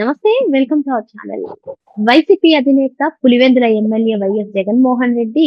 నమస్తే welcome to our channel. YCP అధినేత Pulivendula MLA YS Jaganmohan Reddy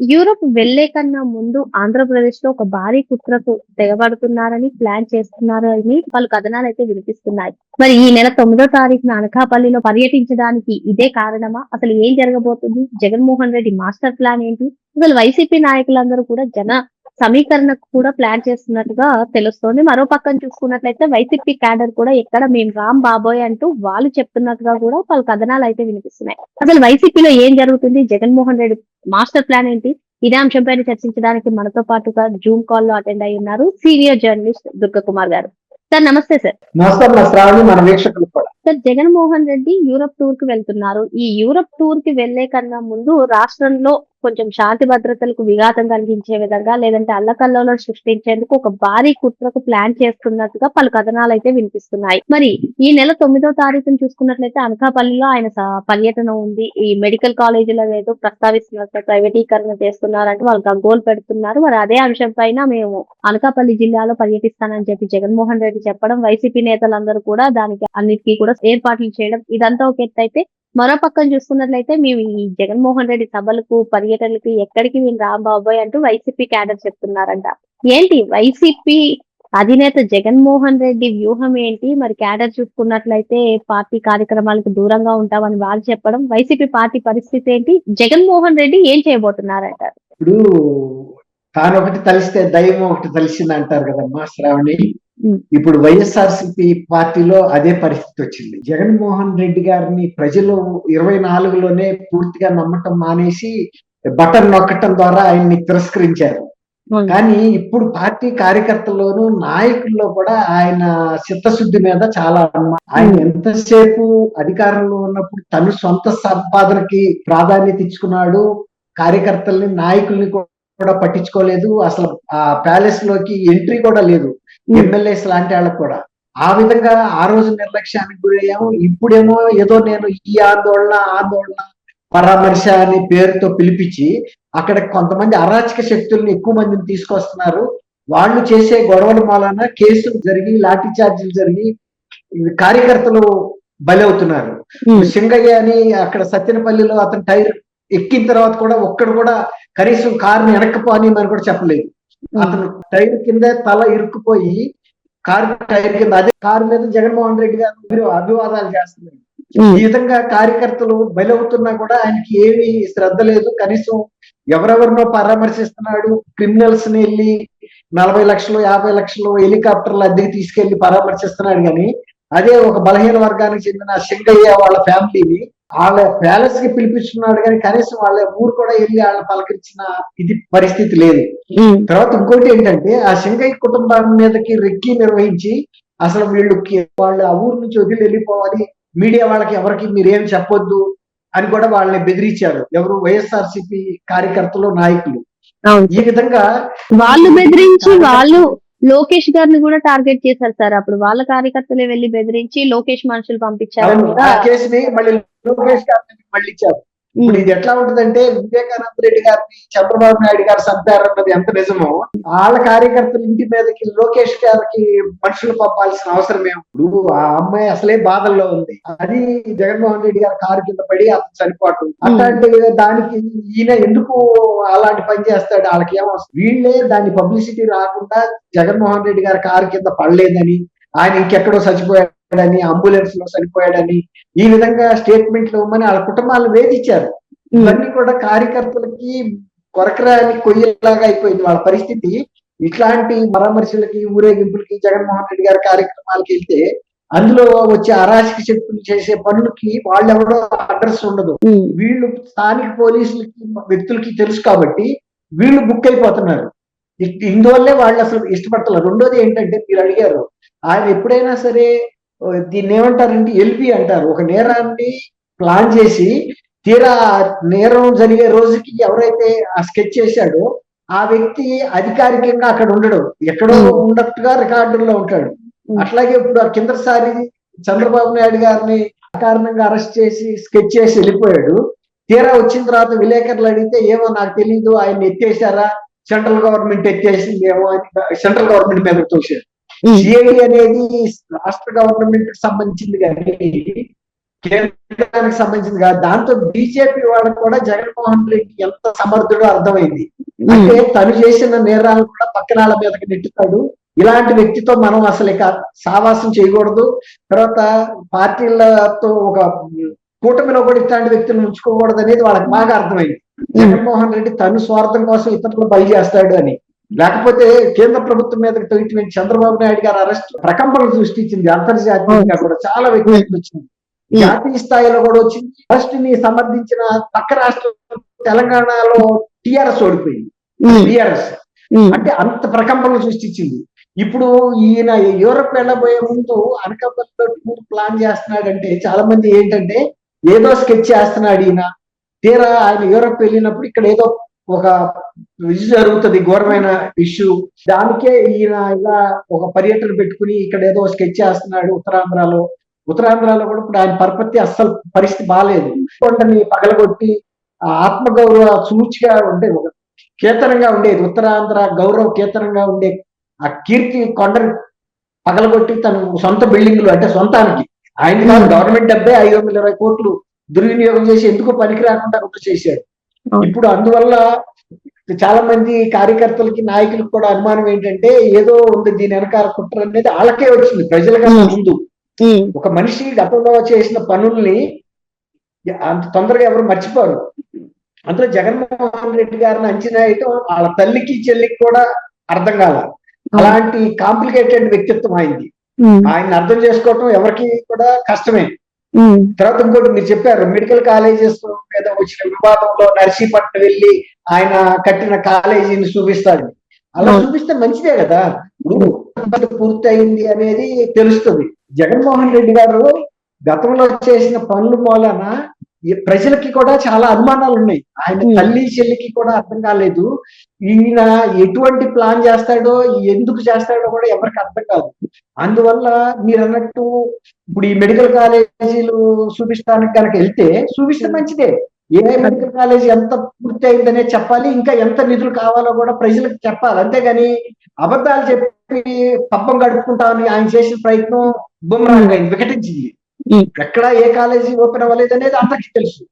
Europe వెళ్ళే కన్నా ముందు ఆంధ్రప్రదేశ్లో ఒక భారీ కుట్రకు తెగబడుతున్నారని ప్లాన్ చేస్తున్నారని పలు కథనాలు అయితే వినిపిస్తున్నాయి. మరి ఈ నెల తొమ్మిదో తారీఖున అనకాపల్లిలో పర్యటించడానికి ఇదే కారణమా? అసలు ఏం జరగబోతుంది? జగన్మోహన్ రెడ్డి మాస్టర్ ప్లాన్ ఏంటి? అసలు వైసీపీ నాయకులందరూ కూడా జన సమీకరణకు కూడా ప్లాన్ చేస్తున్నట్టుగా తెలుస్తోంది. మరో పక్కన చూసుకున్నట్లయితే వైసీపీ క్యాడర్ కూడా ఎక్కడ మేము రామ్ బాబోయ్ అంటూ వాళ్ళు చెప్తున్నట్టుగా కూడా పలు కథనాలు అయితే వినిపిస్తున్నాయి. అసలు వైసీపీలో ఏం జరుగుతుంది? జగన్మోహన్ రెడ్డి మాస్టర్ ప్లాన్ ఏంటి? ఇదే అంశంపైన చర్చించడానికి మనతో పాటుగా జూమ్ కాల్లో అటెండ్ అయి ఉన్నారు సీనియర్ జర్నలిస్ట్ దుర్గా కుమార్ గారు. సార్ నమస్తే sir. Sir Jaganmohan Reddy Europe టూర్కి వెళ్తున్నారు. ఈ యూరప్ టూర్కి వెళ్ళే కన్నా ముందు రాష్ట్రంలో కొంచెం శాంతి భద్రతలకు విఘాతం కలిగించే విధంగా లేదంటే అల్లకల్లో సృష్టించేందుకు ఒక భారీ కుట్రకు ప్లాన్ చేస్తున్నట్టుగా పలు కథనాలు అయితే వినిపిస్తున్నాయి. మరి ఈ నెల తొమ్మిదో తారీఖును చూసుకున్నట్లయితే అనకాపల్లిలో ఆయన స- పర్యటన ఉంది. ఈ మెడికల్ కాలేజీలో ఏదో ప్రస్తావిస్తున్నట్టు ప్రైవేటీకరణ చేస్తున్నారంటే వాళ్ళు గగ్గోలు పెడుతున్నారు. మరి అదే అంశం పైన మేము అనకాపల్లి జిల్లాలో పర్యటిస్తానని చెప్పి జగన్మోహన్ రెడ్డి చెప్పడం వైసీపీ నేతలందరూ కూడా దానికి అన్నిటికీ కూడా ఏర్పాట్లు చేయడం ఇదంతా ఒక ఎత్తు అయితే మరో పక్కన చూసుకున్నట్లయితే మేము ఈ జగన్మోహన్ రెడ్డి సభలకు పర్యటనలకు ఎక్కడికి మేము రాంబాబోయ్ అంటూ వైసీపీ క్యాడర్ చెప్తున్నారంట. ఏంటి? వైసీపీ అధినేత జగన్మోహన్ రెడ్డి వ్యూహం ఏంటి? మరి క్యాడర్ చూసుకున్నట్లయితే పార్టీ కార్యక్రమాలకు దూరంగా ఉంటామని వాళ్ళు చెప్పడం వైసీపీ పార్టీ పరిస్థితి ఏంటి? జగన్మోహన్ రెడ్డి ఏం చేయబోతున్నారంట? ఇప్పుడు తాను ఒకటి తలిస్తే దైవం ఒకటి తలిసింది అంటారు కదమ్మా శ్రావణి. ఇప్పుడు వైఎస్ఆర్సిపి పార్టీలో అదే పరిస్థితి వచ్చింది. జగన్మోహన్ రెడ్డి గారిని ప్రజలు ఇరవై నాలుగులోనే పూర్తిగా నమ్మటం మానేసి బటన్ నొక్కటం ద్వారా ఆయన్ని తిరస్కరించారు. కానీ ఇప్పుడు పార్టీ కార్యకర్తల్లోనూ నాయకుల్లో కూడా ఆయన చిత్తశుద్ధి మీద చాలా ఆయన ఎంతసేపు అధికారంలో ఉన్నప్పుడు తను సొంత సంపాదనకి ప్రాధాన్యత ఇచ్చుకున్నాడు. కార్యకర్తల్ని నాయకుల్ని కూడా పట్టించుకోలేదు. అసలు ఆ ప్యాలెస్లోకి ఎంట్రీ కూడా లేదు. ఎమ్మెల్యేస్ లాంటి వాళ్ళకి కూడా. ఆ విధంగా ఆ రోజు నిర్లక్ష్యానికి గురయ్యాము. ఇప్పుడేమో ఏదో నేను ఈ ఆందోళన ఆందోళన పరామర్శ అనే పేరుతో పిలిపించి అక్కడ కొంతమంది అరాచక శక్తుల్ని ఎక్కువ మందిని తీసుకొస్తున్నారు. వాళ్ళు చేసే గొడవల మూలన కేసులు జరిగి లాఠీ చార్జీలు జరిగి కార్యకర్తలు బలవుతున్నారు. సింగయ్య అని అక్కడ సత్యనపల్లిలో అతను టైర్ ఎక్కిన తర్వాత కూడా ఒక్కడు కూడా కనీసం కారుని అని కూడా చెప్పలేదు. అతను టైర్ కింద తల ఇరుక్కుపోయి కారు టైర్ కింద అదే కారు మీద జగన్మోహన్ రెడ్డి గారు మీరు అభివాదాలు చేస్తున్నారు. ఈ విధంగా కార్యకర్తలు బలవుతున్నా కూడా ఆయనకి ఏమీ శ్రద్ధ లేదు. కనీసం ఎవరెవరినో పరామర్శిస్తున్నాడు. క్రిమినల్స్ని వెళ్ళి నలభై లక్షలు యాభై లక్షలు హెలికాప్టర్లు అద్దెకి తీసుకెళ్ళి పరామర్శిస్తున్నాడు కానీ అదే ఒక బలహీన వర్గానికి చెందిన సింగయ్య వాళ్ళ ఫ్యామిలీని వాళ్ళ ప్యాలెస్కి పిలిపిస్తున్నాడు కానీ కనీసం వాళ్ళ ఊరు కూడా వెళ్ళి వాళ్ళని పలకరించిన ఇది పరిస్థితి లేదు. తర్వాత ఇంకోటి ఏంటంటే ఆ సింగయ్య కుటుంబం మీదకి రెక్కి నిర్వహించి అసలు వీళ్ళకి వాళ్ళు ఆ ఊరు నుంచి వదిలి వెళ్ళిపోవాలి. మీడియా వాళ్ళకి ఎవరికి మీరేం చెప్పొద్దు అని కూడా వాళ్ళని బెదిరించారు ఎవరు వైఎస్ఆర్సీపీ కార్యకర్తలు నాయకులు. ఈ విధంగా వాళ్ళు బెదిరించి వాళ్ళు లోకేష్ గారిని కూడా టార్గెట్ చేశారు సార్. అప్పుడు వాళ్ళ కార్యకర్తలే వెళ్ళి బెదిరించి లోకేష్ మనుషులు పంపించారు లోకేష్ గారిని మళ్ళీ ఇచ్చారు. ఇప్పుడు ఇది ఎట్లా ఉంటుందంటే వివేకానంద రెడ్డి గారిని చంద్రబాబు నాయుడు గారు చంపారన్నది ఎంత నిజమో వాళ్ళ కార్యకర్తల ఇంటి మీదకి లోకేష్ గారికి మనుషులు పంపాల్సిన అవసరం ఏమి ఆ అమ్మాయి అసలే బాధల్లో ఉంది. అది జగన్మోహన్ రెడ్డి గారి కారు కింద పడి అతను చనిపోవటం. అట్లాంటి దానికి ఈయన ఎందుకు అలాంటి పని చేస్తాడు? వాళ్ళకి ఏమొస్తుంది వీళ్ళే దాని పబ్లిసిటీ రాకుండా జగన్మోహన్ రెడ్డి గారి కారు కింద పడలేదని ఆయన ఇంకెక్కడో చచ్చిపోయాడని అంబులెన్స్లో చనిపోయాడని ఈ విధంగా స్టేట్మెంట్లు ఇవ్వమని వాళ్ళ కుటుంబాలు వేధించారు. ఇవన్నీ కూడా కార్యకర్తలకి కొరకరాని కొయ్యలాగా అయిపోయింది వాళ్ళ పరిస్థితి. ఇట్లాంటి పరామర్శలకి ఊరేగింపులకి జగన్మోహన్ రెడ్డి గారి కార్యక్రమాలకి వెళ్తే అందులో వచ్చే అరాచక శక్తులు చేసే పనులకి వాళ్ళెవరో అడ్రస్ ఉండదు. వీళ్ళు స్థానిక పోలీసులకి వ్యక్తులకి తెలుసు కాబట్టి వీళ్ళు బుక్ అయిపోతున్నారు. ఇందువల్లే వాళ్ళు అసలు ఇష్టపడతారు రెండోది ఏంటంటే మీరు అడిగారు ఆయన ఎప్పుడైనా సరే దీన్ని ఏమంటారంటే ఎల్పి అంటారు. ఒక నేరాన్ని ప్లాన్ చేసి తీరా నేరం జరిగే రోజుకి ఎవరైతే ఆ స్కెచ్ చేశాడో ఆ వ్యక్తి అధికారికంగా అక్కడ ఉండడు. ఎక్కడో. ఉన్నట్టుగా రికార్డుల్లో ఉంటాడు. అట్లాగే ఇప్పుడు ఆ కిందసారి చంద్రబాబు నాయుడు గారిని కారణంగా అరెస్ట్ చేసి స్కెచ్ చేసి వెళ్ళిపోయాడు. తీరా వచ్చిన తర్వాత విలేకరులు అడిగితే ఏమో నాకు తెలియదు ఆయన ఎత్తేసారా సెంట్రల్ గవర్నమెంట్ ఎత్తేసింది ఏమో అని సెంట్రల్ గవర్నమెంట్ మీద తోసారు ఉమ్, సిఐడి అనేది రాష్ట్ర గవర్నమెంట్కి సంబంధించింది కానీ కేంద్రానికి సంబంధించింది కాదు. దాంతో బీజేపీ వాళ్ళకి కూడా జగన్మోహన్ రెడ్డి ఎంత సమర్థుడో అర్థమైంది. అంటే తను చేసిన నేరాలను కూడా పక్కన వాళ్ళ మీదకి నెట్టుతాడు. ఇలాంటి వ్యక్తితో మనం అసలు ఇక సావాసం చేయకూడదు. తర్వాత పార్టీలతో ఒక కూటమిలో కూడా ఇట్లాంటి వ్యక్తులను ఉంచుకోకూడదు అనేది వాళ్ళకి బాగా అర్థమైంది. జగన్మోహన్ రెడ్డి తను స్వార్థం కోసం ఇతరులు బలి చేస్తాడు అని. లేకపోతే కేంద్ర ప్రభుత్వం మీద తొలిటిన చంద్రబాబు నాయుడు గారి అరెస్ట్ ప్రకంపనలు సృష్టించింది అంతర్జాతీయంగా కూడా చాలా వ్యక్తులు వచ్చింది. జాతీయ స్థాయిలో కూడా వచ్చింది. అరెస్ట్ని సమర్థించిన పక్క రాష్ట్రం తెలంగాణలో టిఆర్ఎస్ ఓడిపోయింది. టిఆర్ఎస్. అంటే అంత ప్రకంపనలు సృష్టించింది. ఇప్పుడు ఈయన యూరప్ వెళ్ళబోయే ముందు అనకాపల్లిలో టూర్ ప్లాన్ చేస్తున్నాడంటే చాలా మంది ఏంటంటే ఏదో స్కెచ్ చేస్తున్నాడు ఈయన. తీరా ఆయన యూరప్ వెళ్ళినప్పుడు ఇక్కడ ఏదో ఒక ఇది జరుగుతుంది ఘోరమైన ఇష్యూ దానికే ఈయన ఇలా ఒక పర్యటన పెట్టుకుని ఇక్కడ ఏదో స్కెచ్ చేస్తున్నాడు ఉత్తరాంధ్రలో. ఉత్తరాంధ్రలో కూడా ఇప్పుడు ఆయన పరపతి అస్సలు పరిస్థితి బాగాలేదు కొండని పగలగొట్టి ఆత్మగౌరవ సూచిగా ఉండే ఒక కేతనంగా ఉండేది ఉత్తరాంధ్ర గౌరవ కేతనంగా ఉండే ఆ కీర్తి కొండని పగలగొట్టి తను సొంత బిల్డింగ్లు అంటే సొంతానికి. ఆయన గవర్నమెంట్ డబ్బే ఐదు వందల ఇరవై కోట్లు దుర్వినియోగం చేసి ఎందుకు పనికి రాకుండా చేశాడు. ఇప్పుడు అందువల్ల చాలా మంది కార్యకర్తలకి నాయకులకు కూడా అనుమానం ఏంటంటే ఏదో ఉంది దీని వెనకాల కుట్ర అనేది వాళ్ళకే వచ్చింది. ప్రజలుగా. ముందు. ఒక మనిషి గతంలో చేసిన పనుల్ని అంత తొందరగా ఎవరు మర్చిపోరు. అందులో జగన్మోహన్ రెడ్డి గారిని అంచనా వేయటం వాళ్ళ తల్లికి చెల్లికి కూడా అర్థం కాల. అలాంటి కాంప్లికేటెడ్ వ్యక్తిత్వం అయింది ఆయన అర్థం చేసుకోవటం ఎవరికి కూడా కష్టమే. తర్వాత ఇంకోటి మీరు చెప్పారు మెడికల్ కాలేజెస్ మీద వచ్చిన వివాదంలో నర్సీపట్నం వెళ్ళి ఆయన కట్టిన కాలేజీని చూపిస్తాడు. అలా. చూపిస్తే మంచిదే కదా. ఇప్పుడు పూర్తి అయింది అనేది తెలుస్తుంది. జగన్మోహన్ రెడ్డి గారు గతంలో చేసిన పనుల మూలన ప్రజలకి కూడా చాలా అనుమానాలు ఉన్నాయి ఆయన. తల్లి చెల్లికి కూడా అర్థం కాలేదు. ఈయన ఎటువంటి ప్లాన్ చేస్తాడో ఎందుకు చేస్తాడో కూడా ఎవరికి అర్థం కాదు. అందువల్ల మీరు అన్నట్టు ఇప్పుడు ఈ మెడికల్ కాలేజీలు చూపిస్తానికి కనుక వెళ్తే చూపిస్తే మంచిదే. ఏ మెడికల్ కాలేజీ ఎంత పూర్తి అయిందనే చెప్పాలి. ఇంకా ఎంత నిధులు కావాలో కూడా ప్రజలకు చెప్పాలి. అంతేగాని అబద్ధాలు చెప్పి పబ్బం గడుపుకుంటామని ఆయన చేసిన ప్రయత్నం అయింది వికటించింది. ఎక్కడ ఏ కాలేజీ ఓపెన్ అవ్వలేదు అనేది అందరికీ తెలుసు.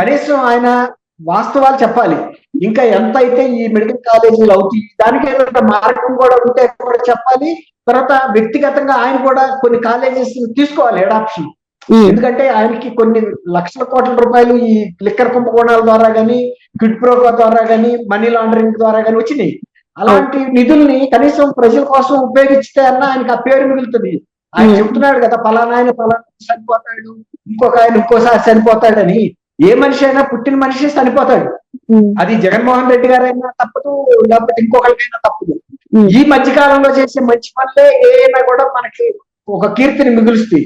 కనీసం ఆయన వాస్తవాలు చెప్పాలి. ఇంకా ఎంత అయితే ఈ మెడికల్ కాలేజీలు అవుతాయి దానికి ఏదైనా మార్గం కూడా ఉంటే కూడా చెప్పాలి. తర్వాత వ్యక్తిగతంగా ఆయన కూడా కొన్ని కాలేజెస్ తీసుకోవాలి అడాప్షన్ ఎందుకంటే ఆయనకి కొన్ని లక్షల కోట్ల రూపాయలు ఈ లిక్కర్ కుంభకోణాల ద్వారా గానీ క్విడ్ ప్రోకో ద్వారా గానీ మనీ లాండరింగ్ ద్వారా గానీ వచ్చినాయి. అలాంటి నిధుల్ని కనీసం ప్రజల కోసం ఉపయోగిస్తే అన్న ఆయనకి ఆ పేరు మిగులుతుంది. ఆయన. చెప్తున్నాడు కదా ఫలానా ఆయన ఫలానా చనిపోతాడు ఇంకొక ఆయన ఇంకోసారి చనిపోతాడని. ఏ మనిషి అయినా పుట్టిన మనిషి చనిపోతాడు. అది జగన్మోహన్ రెడ్డి గారైనా తప్పదు లేకపోతే ఇంకొకరికైనా తప్పదు. ఈ మధ్య కాలంలో చేసే మంచి పనులే ఏమైనా కూడా మనకి ఒక కీర్తిని మిగులుస్తాయి.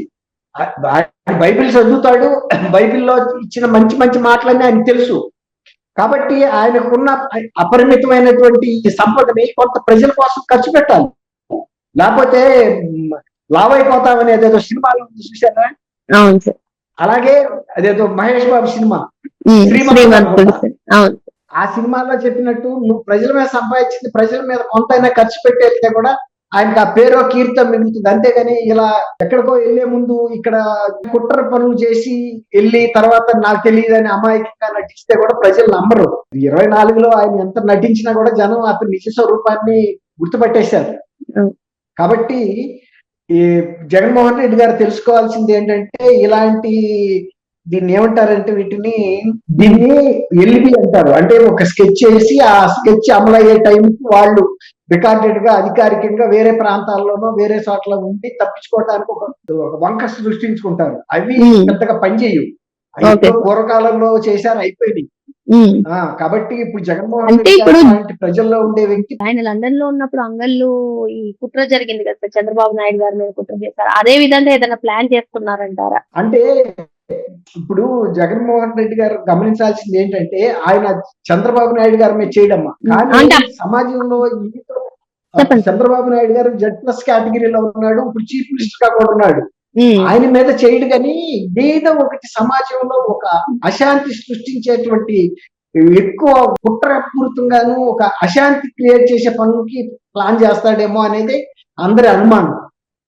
బైబిల్ చదువుతాడు బైబిల్లో ఇచ్చిన మంచి మంచి మాటలన్నీ ఆయన తెలుసు. కాబట్టి ఆయనకున్న అపరిమితమైనటువంటి ఈ సంపదని కొంత ప్రజల కోసం ఖర్చు పెట్టాలి. లేకపోతే లావ్ అయిపోతామని అదేదో సినిమాలు చూసారా అవును సార్. అలాగే అదేదో మహేష్ బాబు సినిమా. అవును. ఆ సినిమాలో చెప్పినట్టు నువ్వు ప్రజల మీద సంపాదించింది ప్రజల మీద కొంతైనా ఖర్చు పెట్టి వెళ్తే కూడా ఆయనకి ఆ పేరు కీర్తం మిగులుతుంది. అంతేగాని ఇలా ఎక్కడికో వెళ్ళే ముందు ఇక్కడ కుట్ర పనులు చేసి వెళ్ళి తర్వాత నాకు తెలియదు అని అమాయకంగా నటిస్తే కూడా ప్రజలు నమ్మరు. ఇరవై నాలుగులో ఆయన ఎంత నటించినా కూడా జనం అతని నిజ స్వరూపాన్ని గుర్తుపట్టేశారు. కాబట్టి ఈ జగన్మోహన్ రెడ్డి గారు తెలుసుకోవాల్సింది ఏంటంటే ఇలాంటి దీన్ని ఏమంటారంటే వీటిని దీన్ని ఎల్బి అంటారు అంటే ఒక స్కెచ్ చేసి ఆ స్కెచ్ అమలయ్యే టైంకి వాళ్ళు రికార్డెడ్గా అధికారికంగా వేరే ప్రాంతాల్లోనో వేరే చోట్ల ఉండి తప్పించుకోవడానికి ఒక ఒక వంక సృష్టించుకుంటారు అవి. పెద్దగా పనిచేయవు పూర్వకాలంలో చేశారు. ఆ కాబట్టి ఇప్పుడు జగన్మోహన్ అంటే రెడ్డి గారు ఇప్పుడు- ప్రజల్లో ఉండే వ్యక్తి ఆయన లండన్లో ఉన్నప్పుడు అంగళ్ళు ఈ కుట్ర జరిగింది కదా చంద్రబాబు నాయుడు గారి మీద కుట్ర చేశారు. అదే విధంగా ఏదైనా ప్లాన్ చేస్తున్నారంటారా? అంటే ఇప్పుడు జగన్మోహన్ రెడ్డి గారు గమనించాల్సింది ఏంటంటే ఆయన చంద్రబాబు నాయుడు గారి మీద చేయడమ్మా. కానీ సమాజంలో. చంద్రబాబు నాయుడు గారు జెడ్ ప్లస్ కేటగిరీలో ఉన్నాడు ఇప్పుడు చీఫ్ మినిస్టర్గా కూడా ఉన్నాడు. ఆయన మీద చేయడు కానీ ఏదో ఒకటి సమాజంలో ఒక అశాంతి సృష్టించేటువంటి ఎక్కువ కుట్రపూరితంగాను ఒక అశాంతి క్రియేట్ చేసే పనులకి ప్లాన్ చేస్తాడేమో అనేది అందరి అనుమానం.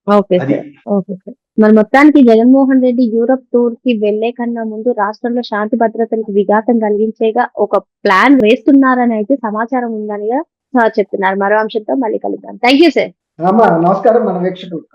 ఓకే మరి మొత్తానికి జగన్మోహన్ రెడ్డి యూరప్ టూర్కి వెళ్ళే కన్నా ముందు రాష్ట్రంలో శాంతి భద్రతలకు విఘాతం కలిగించేగా ఒక ప్లాన్ వేస్తున్నారని అయితే సమాచారం ఉందనిగా సార్ చెప్తున్నారు. మరో అంశంతో మళ్ళీ కలుద్దాం. థ్యాంక్ యూ సార్ నమస్కారం మన వీక్షకులు